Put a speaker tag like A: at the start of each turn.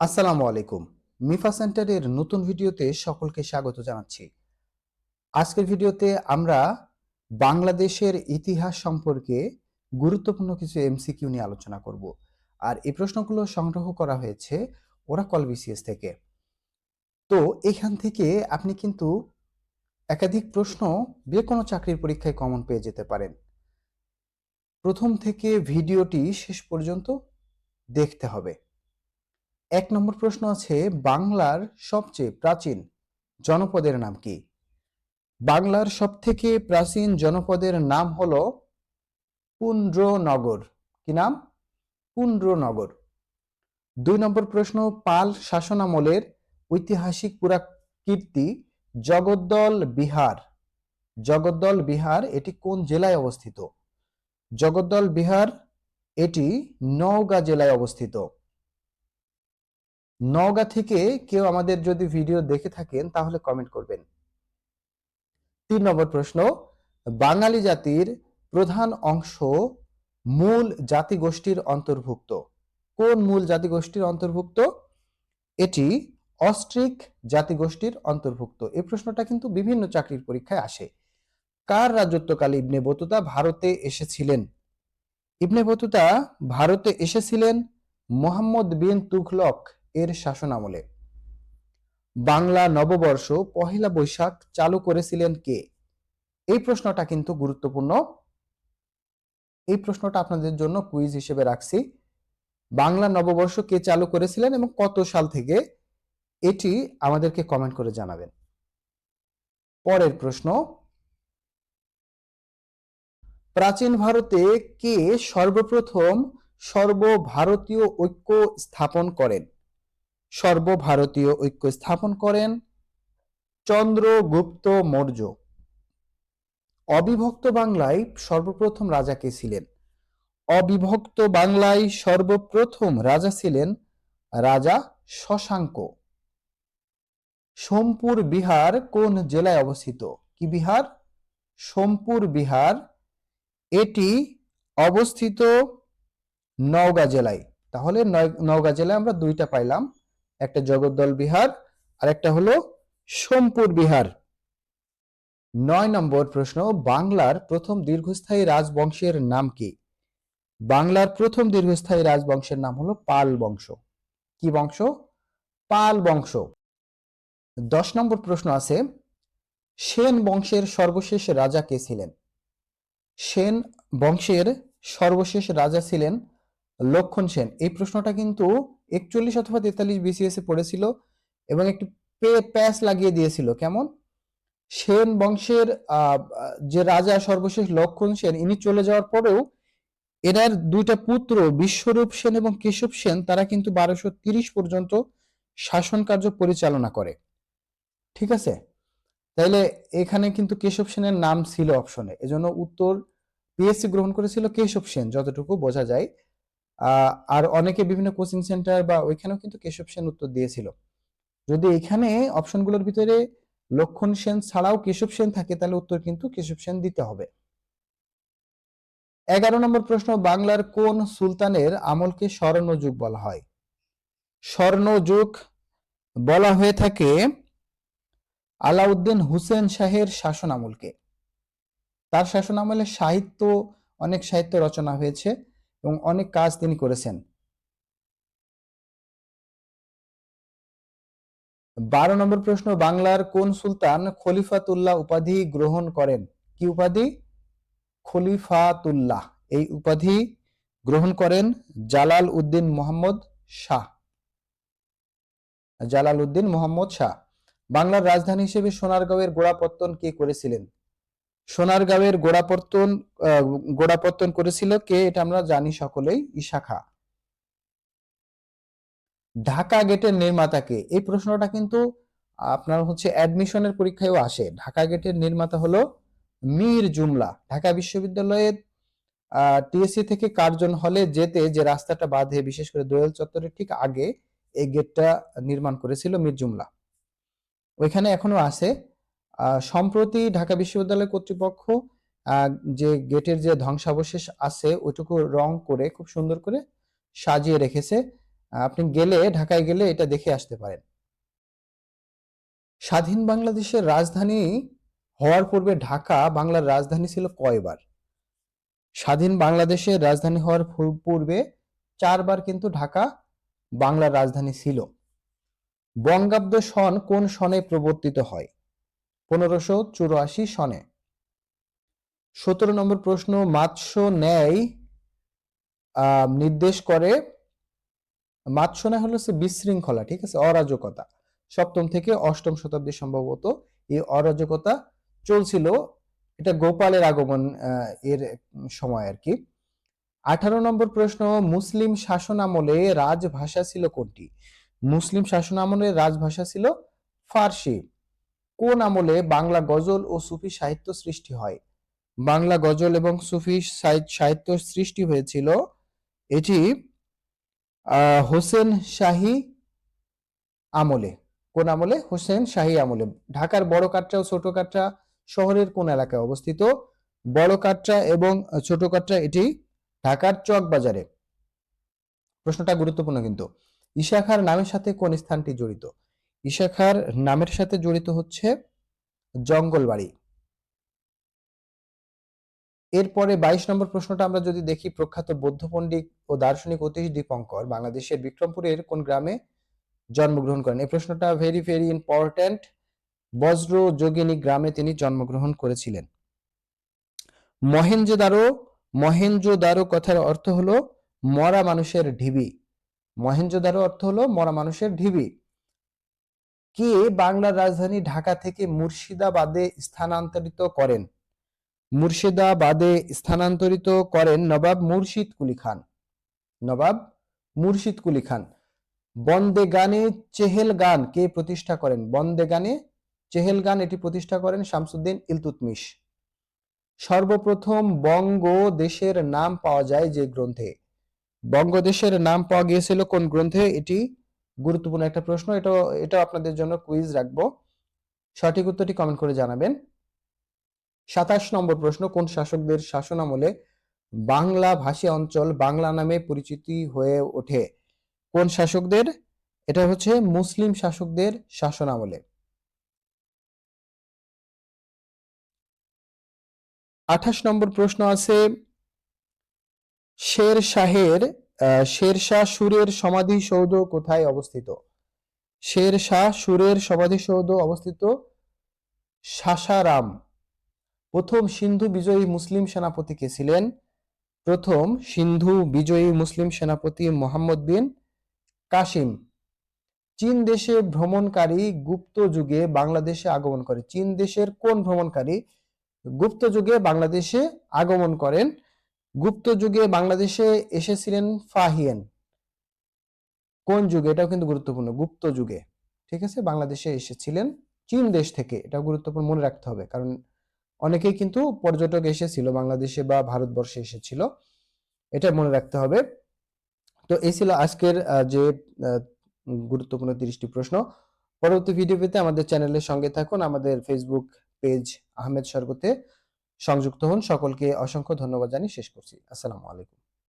A: আসসালামু আলাইকুম। মিফা সেন্টারের নতুন ভিডিওতে সকলকে স্বাগত জানাচ্ছি। আজকের ভিডিওতে আমরা বাংলাদেশের ইতিহাস সম্পর্কে গুরুত্বপূর্ণ কিছু এমসিকিউ নিয়ে আলোচনা করব। আর এই প্রশ্নগুলো সংগ্রহ করা হয়েছে ওরাকল বিসিএস থেকে। তো এখান থেকে আপনি কিন্তু একাধিক প্রশ্ন যে কোনো চাকরির পরীক্ষায় কমন পেয়ে যেতে পারেন। প্রথম থেকে ভিডিওটি শেষ পর্যন্ত দেখতে হবে। এক নম্বর প্রশ্ন আছে, বাংলার সবচেয়ে প্রাচীন জনপদের নাম কি? বাংলার সবথেকে প্রাচীন জনপদের নাম হলো পুন্ড্রনগর কি নাম? পুন্ড্রনগর দুই নম্বর প্রশ্ন, পাল শাসনামলের ঐতিহাসিক পুরাকীর্তি জগদ্দল বিহার। জগদ্দল বিহার, এটি কোন জেলায় অবস্থিত? জগদ্দল বিহার, এটি নওগাঁ জেলায় অবস্থিত। নওগাঁ থেকে কেউ আমাদের যদি ভিডিও দেখে থাকেন, তাহলে কমেন্ট করবেন। তিন নম্বর প্রশ্ন, বাঙালি জাতির প্রধান অংশ মূল জাতিগোষ্ঠীর অন্তর্ভুক্ত। কোন মূল জাতিগোষ্ঠীর অন্তর্ভুক্ত? এটি অস্ট্রিক জাতিগোষ্ঠীর অন্তর্ভুক্ত। এই প্রশ্নটা কিন্তু বিভিন্ন চাকরির পরীক্ষায় আসে। কার রাজত্বকালে ইবনে বতুতা ভারতে এসেছিলেন? ইবনে বতুতা ভারতে এসেছিলেন মোহাম্মদ বিন তুঘলক। এর শাসনামলে বাংলা নববর্ষ পহেলা বৈশাখ চালু করেছিলেন কে? এই প্রশ্নটা কিন্তু গুরুত্বপূর্ণ। এই প্রশ্নটা আপনাদের জন্য কুইজ হিসেবে রাখছি। বাংলা নববর্ষ কে চালু করেছিলেন এবং কত সাল থেকে? এটি আমাদেরকে কমেন্ট করে জানাবেন। পরের প্রশ্ন, প্রাচীন ভারতে কে সর্বপ্রথম সর্বভারতীয় ঐক্য স্থাপন করেন? সর্বভারতীয় ঐক্য স্থাপন করেন চন্দ্রগুপ্ত মৌর্য। অবিভক্ত বাংলায় সর্বপ্রথম রাজা কে ছিলেন? অবিভক্ত বাংলায় সর্বপ্রথম রাজা ছিলেন রাজা শশাঙ্ক। সোমপুর বিহার কোন জেলায় অবস্থিত? কি বিহার? সোমপুর বিহার। এটি অবস্থিত নওগাঁ জেলায়। তাহলে নওগাঁ জেলায় আমরা দুইটা পাইলাম। একটা জগদ্দল বিহার আর একটা হলো সোমপুর বিহার। নয় নম্বর প্রশ্ন, বাংলার প্রথম দীর্ঘস্থায়ী রাজবংশের নাম কি? বাংলার প্রথম দীর্ঘস্থায়ী রাজবংশের নাম হলো পাল বংশ। কি বংশ? পাল বংশ। দশ নম্বর প্রশ্ন আছে, সেন বংশের সর্বশেষ রাজা কে ছিলেন? সেন বংশের সর্বশেষ রাজা ছিলেন লক্ষণ সেন। এই প্রশ্নটা কিন্তু একচল্লিশ অথবা তেতাল্লিশ বিসিএস এ পড়েছিল এবং একটু প্যাস লাগিয়ে দিয়েছিল। কেমন? সেন বংশের যে রাজা, সর্বশেষ লক্ষণ সেন, ইনি চলে যাওয়ার পরেও এনার দুইটা পুত্র, বিশ্বরূপ সেন এবং কেশব সেন, তারা কিন্তু বারোশো তিরিশ পর্যন্ত শাসন কার্য পরিচালনা করে। ঠিক আছে? তাইলে এখানে কিন্তু কেশব সেনের নাম ছিল অপশনে এজন্য উত্তর পিএসসি গ্রহণ করেছিল কেশব সেন, যতটুকু বোঝা যায়। আর অনেকে বিভিন্ন কোচিং সেন্টার বা ওইখানেও কিন্তু কেশব সেন উত্তর দিয়েছিল। যদি এখানে অপশনগুলোর ভিতরে লক্ষণ সেন ছাড়াও কেশব সেন থাকে, তাহলে উত্তর কিন্তু কেশব সেন দিতে হবে। এগারো নম্বর প্রশ্ন, বাংলার কোন সুলতানের আমলকে স্বর্ণযুগ বলা হয়? স্বর্ণযুগ বলা হয়ে থাকে আলাউদ্দিন হুসেন শাহের শাসন আমলকে। তার শাসন আমলে সাহিত্য, অনেক সাহিত্য রচনা হয়েছে। এবং অনেক কাজ তিনি করেছেন। বারো নম্বর প্রশ্ন, বাংলার কোন সুলতান খলিফাতুল্লাহ উপাধি গ্রহণ করেন? কি উপাধি? খলিফাতুল্লাহ। এই উপাধি গ্রহণ করেন জালাল উদ্দিন মোহাম্মদ শাহ। জালাল উদ্দিন মোহাম্মদ শাহ। বাংলার রাজধানী হিসেবে সোনারগাঁওয়ের গোড়াপত্তন কে করেছিলেন? সোনারগাঁওয়ের গোড়াপত্তন গোড়াপত্তন করেছিল কে? এটা আমরা জানি সকলেই, ইশাখা। ঢাকা গেটের নির্মাতাকে এই প্রশ্নটা কিন্তু আপনার হচ্ছে অ্যাডমিশনের পরীক্ষায়ও আসে। ঢাকা গেটের নির্মাতা হলো মীর জুমলা। ঢাকা বিশ্ববিদ্যালয়ের টিএসসি থেকে কার্জন হলে যেতে যে রাস্তাটা বাঁধে, বিশেষ করে দোয়েল চত্বরের ঠিক আগে, এই গেটটা নির্মাণ করেছিল মীর জুমলা। ওইখানে এখনও আছে সম্প্রতি ঢাকা বিশ্ববিদ্যালয় কর্তৃপক্ষ যে গেটের যে ধ্বংসাবশেষ আছে, ওইটুকু রং করে, খুব সুন্দর করে সাজিয়ে রেখেছে। আপনি গেলে, ঢাকায় গেলে এটা দেখে আসতে পারেন। স্বাধীন বাংলাদেশের রাজধানী হওয়ার পূর্বে ঢাকা বাংলার রাজধানী ছিল কয়বার? স্বাধীন বাংলাদেশের রাজধানী হওয়ার পূর্বে চারবার কিন্তু ঢাকা বাংলার রাজধানী ছিল। বঙ্গাব্দ সন কোন সনে প্রবর্তিত হয়? পনেরোশো চুরাশি সনে। সতেরো নম্বর প্রশ্ন, মাৎস্য ন্যায় নির্দেশ করে। মাৎস্য ন্যায় হলো হচ্ছে বিশৃঙ্খলা, ঠিক আছে? অরাজকতা। সপ্তম থেকে অষ্টম শতাব্দী সম্ভবত এই অরাজকতা চলছিল। এটা গোপালের আগমন এর সময় আর কি। আঠারো নম্বর প্রশ্ন, মুসলিম শাসন আমলে রাজভাষা ছিল কোনটি? মুসলিম শাসন আমলে রাজভাষা ছিল ফার্সি। কোন আমলে বাংলা গজল ও সুফি সাহিত্য সৃষ্টি হয়? বাংলা গজল এবং সুফি সাহি- সাহিত্য সৃষ্টি হয়েছিল এটি হোসেন শাহী আমলে। কোন আমলে? হোসেন শাহী আমলে। ঢাকার বড় কাটরা ও ছোট কাটরা শহরের কোন এলাকায় অবস্থিত? বড় কাটরা এবং ছোট কাটরা এটি ঢাকার চক বাজারে প্রশ্নটা গুরুত্বপূর্ণ কিন্তু। ইশাখার নামের সাথে কোন স্থানটি জড়িত? ইশাখার নামের সাথে জড়িত হচ্ছে জঙ্গলবাড়ি। এরপরে বাইশ নম্বর প্রশ্নটা আমরা যদি দেখি, প্রখ্যাত বৌদ্ধ পণ্ডিত ও দার্শনিক অতীশ দীপঙ্কর বাংলাদেশের বিক্রমপুরের কোন গ্রামে জন্মগ্রহণ করেন? এই প্রশ্নটা ভেরি ভেরি ইম্পর্ট্যান্ট বজ্র যোগিনী গ্রামে তিনি জন্মগ্রহণ করেছিলেন। মহেঞ্জোদারো মহেঞ্জোদারো কথার অর্থ হলো মরা মানুষের ঢিবি। মহেঞ্জোদারো অর্থ হলো মরা মানুষের ঢিবি। কে বাংলার রাজধানী ঢাকা থেকে মুর্শিদাবাদে স্থানান্তরিত করেন? মুর্শিদাবাদে স্থানান্তরিত করেন নবাব মুর্শিদ কুলি খান। নবাব মুর্শিদ কুলি খান। বন্দে গানে চেহেল গান কে প্রতিষ্ঠা করেন? বন্দে গানে চেহেল গান এটি প্রতিষ্ঠা করেন শামসুদ্দিন ইলতুতমিশ। সর্বপ্রথম বঙ্গ দেশের নাম পাওয়া যায় যে গ্রন্থে। বঙ্গদেশের নাম পাওয়া গিয়েছিল কোন গ্রন্থে? এটি গুরুত্বপূর্ণ একটা প্রশ্ন। এটা এটা আপনাদের জন্য কুইজ রাখব। সঠিক উত্তরটি কমেন্ট করে জানাবেন। সাতাশ নম্বর প্রশ্ন, কোন শাসকদের শাসন আমলে বাংলা ভাষী অঞ্চল বাংলা নামে পরিচিতি হয়ে ওঠে? কোন শাসকদের? এটা হচ্ছে মুসলিম শাসকদের শাসন আমলে। আঠাশ নম্বর প্রশ্ন আছে, শের শাহের আহ, শের শাহ সুরের সমাধিসৌধ কোথায় অবস্থিত? শের শাহ সুরের সমাধিসৌধ অবস্থিত সাসারাম। প্রথম সিন্ধু বিজয়ী মুসলিম সেনাপতি কে ছিলেন। প্রথম সিন্ধু বিজয়ী মুসলিম সেনাপতি মোহাম্মদ বিন কাসিম। চীন দেশে ভ্রমণকারী গুপ্ত যুগে বাংলাদেশে আগমন করে। চীন দেশের কোন ভ্রমণকারী গুপ্ত যুগে বাংলাদেশে আগমন করেন? গুপ্ত যুগে বাংলাদেশে এসেছিলেন ফাহিয়েন। কোন যুগে? এটাও কিন্তু গুরুত্বপূর্ণ, গুপ্ত যুগে। ঠিক আছে? বাংলাদেশে এসেছিলেন চীন দেশ থেকে। এটা গুরুত্বপূর্ণ, মনে রাখতে হবে। কারণ অনেকেই কিন্তু পর্যটক এসেছিল বাংলাদেশে বা ভারতবর্ষে এসেছিল। এটা মনে রাখতে হবে। তো এই ছিল আজকের যে গুরুত্বপূর্ণ তিরিশটি প্রশ্ন। পরবর্তী ভিডিও পেতে আমাদের চ্যানেলের সঙ্গে থাকুন। আমাদের ফেসবুক পেজ আহমেদ স্বর্গতে সংযুক্ত হন। সকলকে অসংখ্য ধন্যবাদ জানিয়ে শেষ করছি। আসসালামু আলাইকুম।